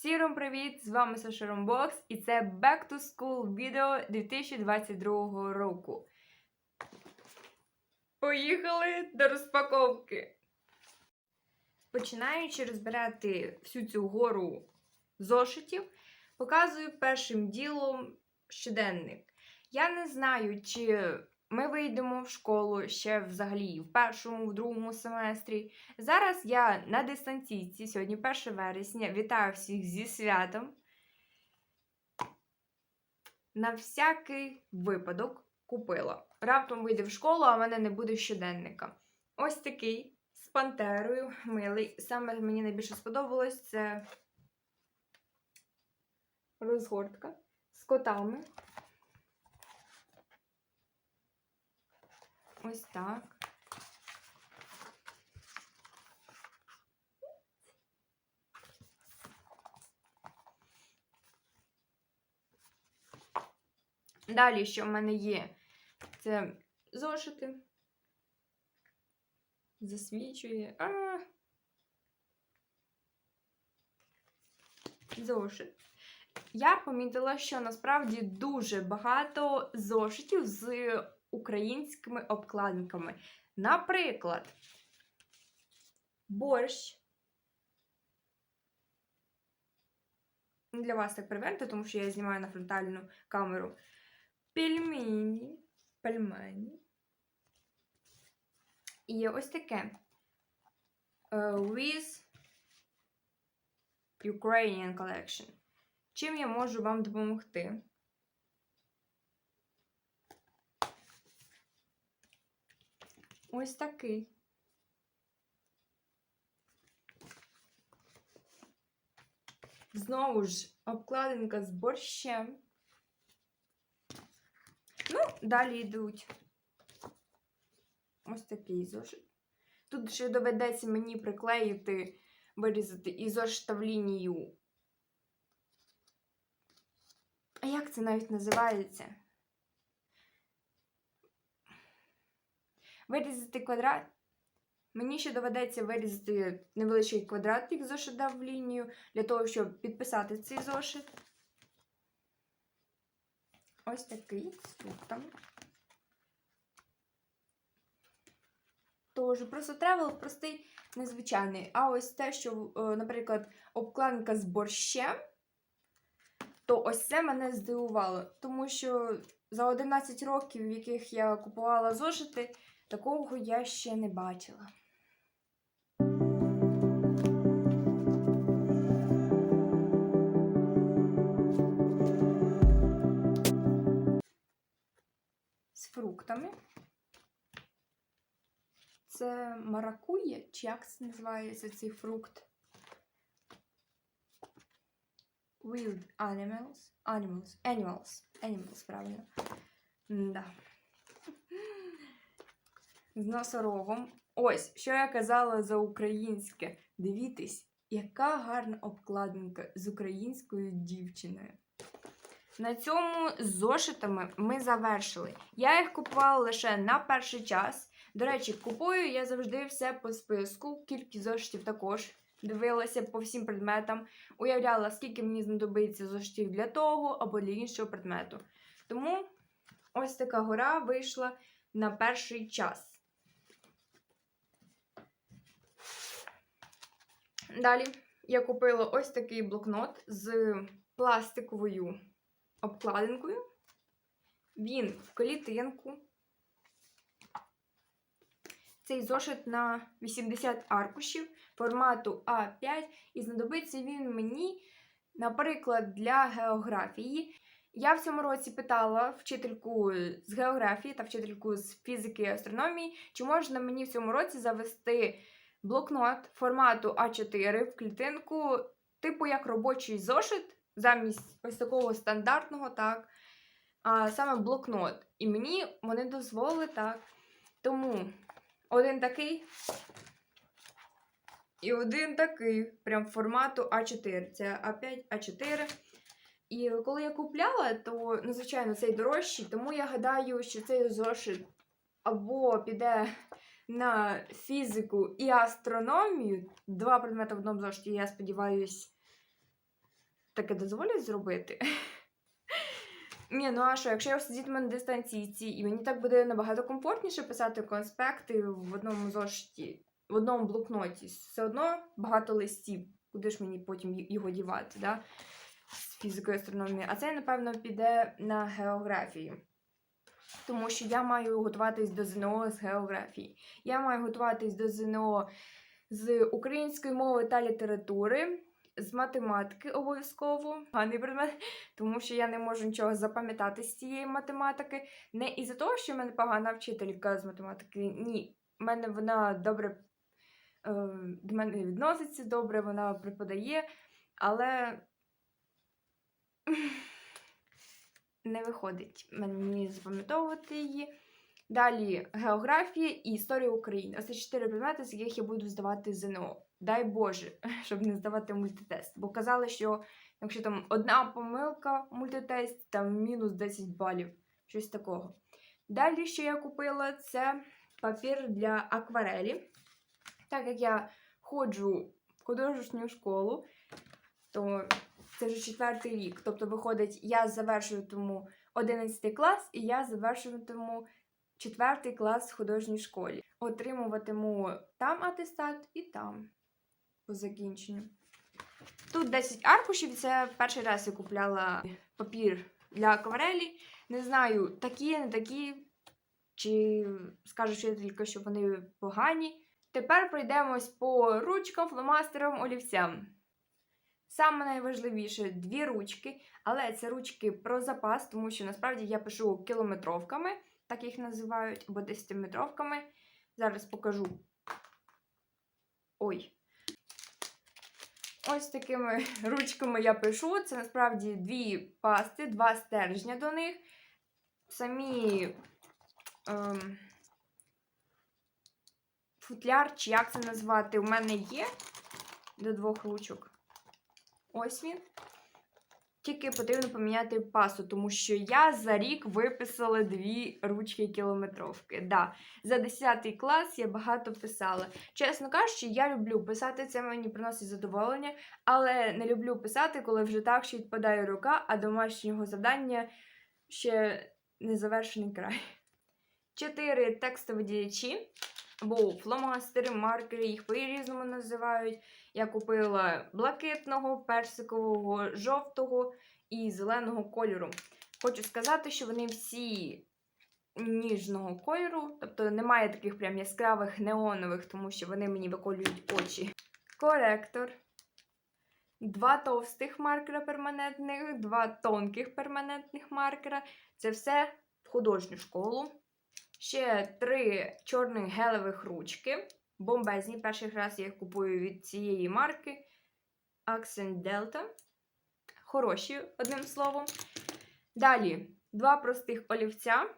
Всім привіт! З вами Саша Ромбокс і це Back to School відео 2022 року. Поїхали до розпаковки! Починаючи розбирати всю цю гору зошитів, показую першим ділом щоденник. Я не знаю, чи ми вийдемо в школу ще взагалі в першому, в другому семестрі. Зараз я на дистанційці, сьогодні 1 вересня. Вітаю всіх зі святом. На всякий випадок купила. Раптом вийде в школу, а в мене не буде щоденника. Ось такий з пантерою милий. Саме мені найбільше сподобалось це розгортка з котами. Ось так. Далі, що в мене є, це зошити. Засвічує. А! Зошит. Я помітила, що насправді дуже багато зошитів з українськими обкладинками. Наприклад, борщ. Для вас так привернуто, тому що я знімаю на фронтальну камеру. Пельмені. Пельмені. І ось таке. Uh, with Ukrainian Collection. Чим я можу вам допомогти? Ось такий. Знову ж обкладинка з борщем. Ну, далі йдуть ось такий зошит. Тут ще доведеться мені приклеїти, вирізати і лінію. А як це навіть називається? Вирізати квадрат. Мені ще доведеться вирізати невеличкий квадратик зошита в лінію для того, щоб підписати цей зошит. Ось такий з фруктами. Тож, просто тревел простий, незвичайний. А ось те, що, е, наприклад, обкладинка з борщем, то ось це мене здивувало. Тому що за 11 років, в яких я купувала зошити, Такого я ще не бачила. З фруктами. Це маракує, чи як це називається цей фрукт? Wild animals. Animals. Animals. Animals, правильно. Да з носорогом. Ось, що я казала за українське. Дивіться, яка гарна обкладинка з українською дівчиною. На цьому з зошитами ми завершили. Я їх купувала лише на перший час. До речі, купую я завжди все по списку, кількість зошитів також. Дивилася по всім предметам, уявляла, скільки мені знадобиться зошитів для того або для іншого предмету. Тому ось така гора вийшла на перший час. Далі я купила ось такий блокнот з пластиковою обкладинкою. Він в клітинку. Цей зошит на 80 аркушів формату А5, і знадобиться він мені, наприклад, для географії. Я в цьому році питала вчительку з географії та вчительку з фізики і астрономії, чи можна мені в цьому році завести блокнот формату А4 в клітинку, типу як робочий зошит, замість ось такого стандартного, так, а саме блокнот. І мені вони дозволили так. Тому один такий і один такий, прям формату А4. Це А5, А4. І коли я купляла, то, ну, звичайно, цей дорожчий, тому я гадаю, що цей зошит або піде на фізику і астрономію. Два предмети в одному зошиті, я сподіваюся, таке дозволять зробити. Ні, ну а що, якщо я сидітиму на дистанційці, і мені так буде набагато комфортніше писати конспекти в одному зошиті, в одному блокноті, все одно багато листів, куди ж мені потім його дівати, да? з фізикою астрономії. А це, напевно, піде на географію. Тому що я маю готуватись до ЗНО з географії. Я маю готуватись до ЗНО з української мови та літератури, з математики обов'язково, поганий предмет, тому що я не можу нічого запам'ятати з цієї математики. Не із-за того, що в мене погана вчителька з математики. Ні, в мене вона добре е, до мене відноситься добре, вона преподає, але не виходить мені запам'ятовувати її. Далі географія і історія України. Ось це чотири предмети, з яких я буду здавати ЗНО. Дай Боже, щоб не здавати мультитест. Бо казали, що якщо там одна помилка в мультитесті, там мінус 10 балів. Щось такого. Далі, що я купила, це папір для акварелі. Так як я ходжу в художню школу, то це вже четвертий рік. Тобто, виходить, я завершуватиму 11 клас, і я завершуватиму четвертий клас в художній школі. Отримуватиму там атестат і там по закінченню. Тут 10 аркушів, це перший раз я купляла папір для акварелі. Не знаю, такі, не такі, чи скажу вчителька, що вони погані. Тепер пройдемось по ручкам, фломастерам, олівцям. Саме найважливіше дві ручки, але це ручки про запас, тому що насправді я пишу кілометровками, так їх називають, або десятиметровками. Зараз покажу. Ой. Ось такими ручками я пишу. Це насправді дві пасти, два стержня до них. Самі ем, футляр, чи як це назвати, у мене є до двох ручок. Ось він. Тільки потрібно поміняти пасу, тому що я за рік виписала дві ручки кілометровки. Да, за 10 клас я багато писала. Чесно кажучи, я люблю писати, це мені приносить задоволення, але не люблю писати, коли вже так що відпадає рука, а домашнього завдання ще не завершений край. Чотири текстові діячі, або фломастери, маркери, їх по-різному називають. Я купила блакитного, персикового, жовтого і зеленого кольору. Хочу сказати, що вони всі ніжного кольору, тобто немає таких прям яскравих неонових, тому що вони мені виколюють очі. Коректор. Два товстих маркера перманентних, два тонких перманентних маркера. Це все в художню школу. Ще три чорних гелевих ручки. Бомбезні. Перший раз я їх купую від цієї марки. Accent Delta. Хороші, одним словом. Далі два простих олівця,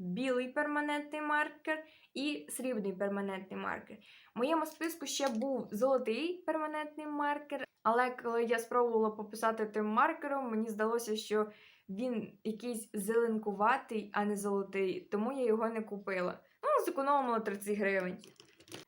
білий перманентний маркер і срібний перманентний маркер. В моєму списку ще був золотий перманентний маркер, але коли я спробувала пописати тим маркером, мені здалося, що він якийсь зеленкуватий, а не золотий, тому я його не купила. Ну, зекономила 30 гривень.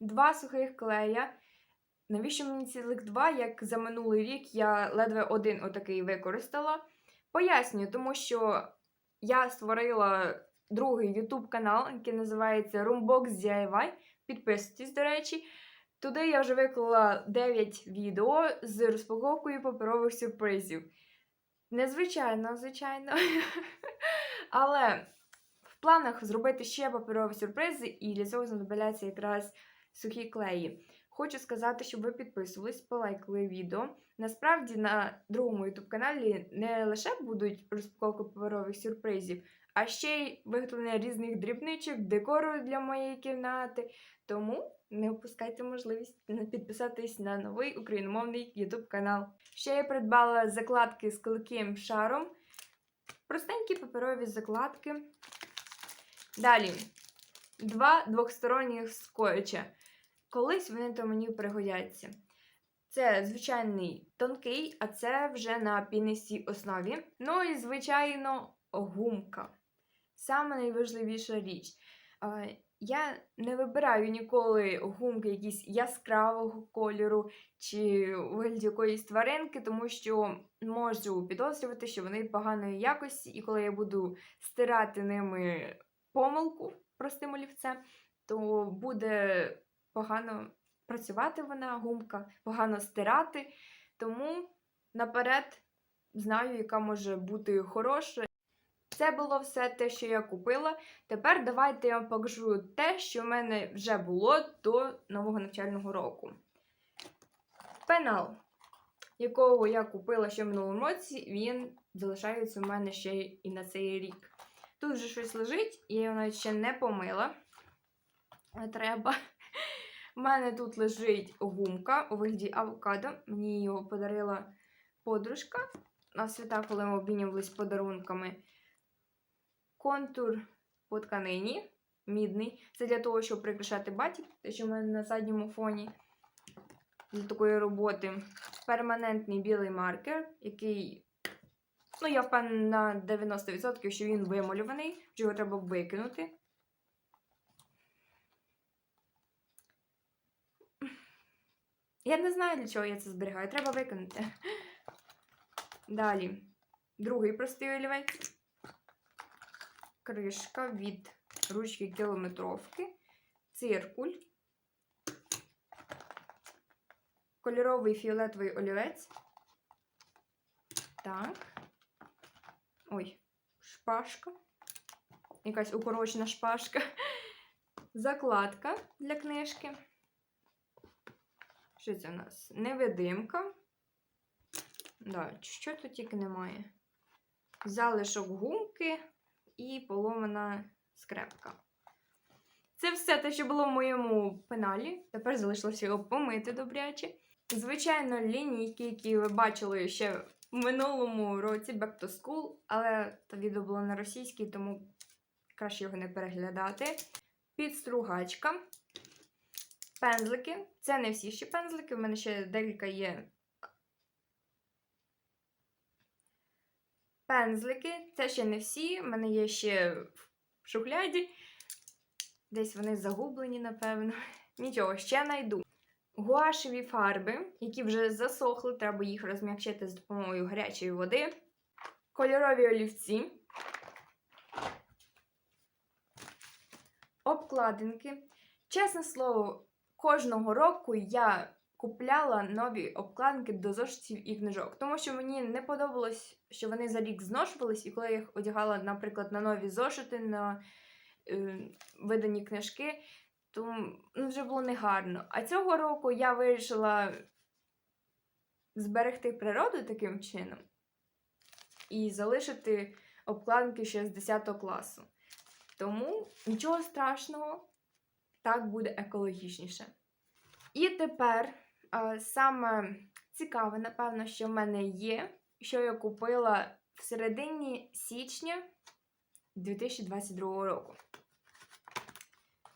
Два сухих клея. Навіщо мені цілих два, як за минулий рік я ледве один отакий використала? Пояснюю, тому що я створила другий YouTube канал, який називається Roombox DIY. Підписуйтесь, до речі. Туди я вже виклала 9 відео з розпаковкою паперових сюрпризів. Незвичайно, звичайно. Але в планах зробити ще паперові сюрпризи, і для цього знадобляться якраз сухі клеї. Хочу сказати, щоб ви підписувались, полайкали відео. Насправді на другому youtube каналі не лише будуть розпаковки паперових сюрпризів, а ще й виготовлення різних дрібничок, декору для моєї кімнати. Тому не опускайте можливість підписатись на новий україномовний YouTube канал. Ще я придбала закладки з клейким шаром. Простенькі паперові закладки. Далі два двохсторонніх скотча. Колись вони то мені пригодяться. Це звичайний тонкий, а це вже на пінистій основі. Ну і, звичайно, гумка. Саме найважливіша річ. Я не вибираю ніколи гумки якісь яскравого кольору чи вигляді якоїсь тваринки, тому що можу підозрювати, що вони поганої якості, і коли я буду стирати ними помилку простим олівцем, то буде погано працювати вона, гумка, погано стирати. Тому наперед знаю, яка може бути хороша. Це було все те, що я купила. Тепер давайте я вам покажу те, що в мене вже було до нового навчального року. Пенал, якого я купила ще в минулому році, він залишається у мене ще і на цей рік. Тут вже щось лежить, і навіть ще не помила. Не треба. У мене тут лежить гумка у вигляді авокадо. Мені його подарила подружка на свята, коли ми обмінювалися подарунками. Контур по тканині мідний. Це для того, щоб прикрашати батік, те, що в мене на задньому фоні для такої роботи. Перманентний білий маркер, який, ну, я впевнена на 90%, що він вималюваний, що його треба викинути. Я не знаю, для чого я це зберігаю. Треба викинути. Далі. Другий простий олівець. Кришка від ручки кілометровки. Циркуль. Кольоровий фіолетовий олівець. Так. Ой, шпажка. Якась укорочена шпажка. Закладка для книжки. Що це у нас? Невидимка. Да, що тут тільки немає? Залишок гумки і поломана скрепка. Це все те, що було в моєму пеналі. Тепер залишилося його помити добряче. Звичайно, лінійки, які ви бачили ще в минулому році Back to School, але це відео було на російській, тому краще його не переглядати. Підстругачка. Пензлики. Це не всі ще пензлики, в мене ще декілька є. Пензлики. Це ще не всі. В мене є ще в шухляді. Десь вони загублені, напевно. Нічого, ще знайду. Гуашеві фарби, які вже засохли, треба їх розм'якчити з допомогою гарячої води. Кольорові олівці. Обкладинки. Чесне слово, кожного року я купляла нові обкладинки до зошитів і книжок, тому що мені не подобалось, що вони за рік зношувались, і коли я їх одягала, наприклад, на нові зошити, на е, видані книжки, то ну, вже було негарно. А цього року я вирішила зберегти природу таким чином і залишити обкладинки ще з 10 класу. Тому нічого страшного, так буде екологічніше. І тепер е, саме цікаве, напевно, що в мене є, що я купила в середині січня 2022 року.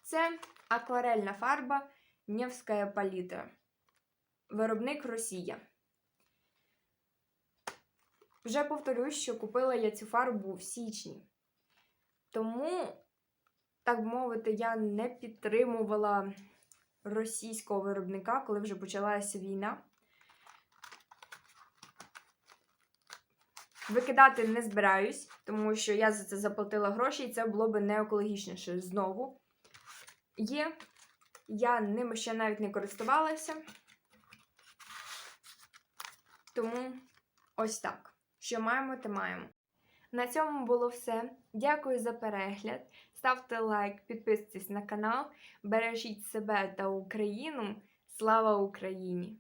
Це акварельна фарба Невська палітра. Виробник Росія. Вже повторюсь, що купила я цю фарбу в січні. Тому, так би мовити, я не підтримувала російського виробника, коли вже почалася війна. Викидати не збираюсь, тому що я за це заплатила гроші, і це було би не екологічніше знову. Є, я ними ще навіть не користувалася. Тому ось так. Що маємо, те маємо. На цьому було все. Дякую за перегляд. Ставте лайк, підписуйтесь на канал, бережіть себе та Україну. Слава Україні!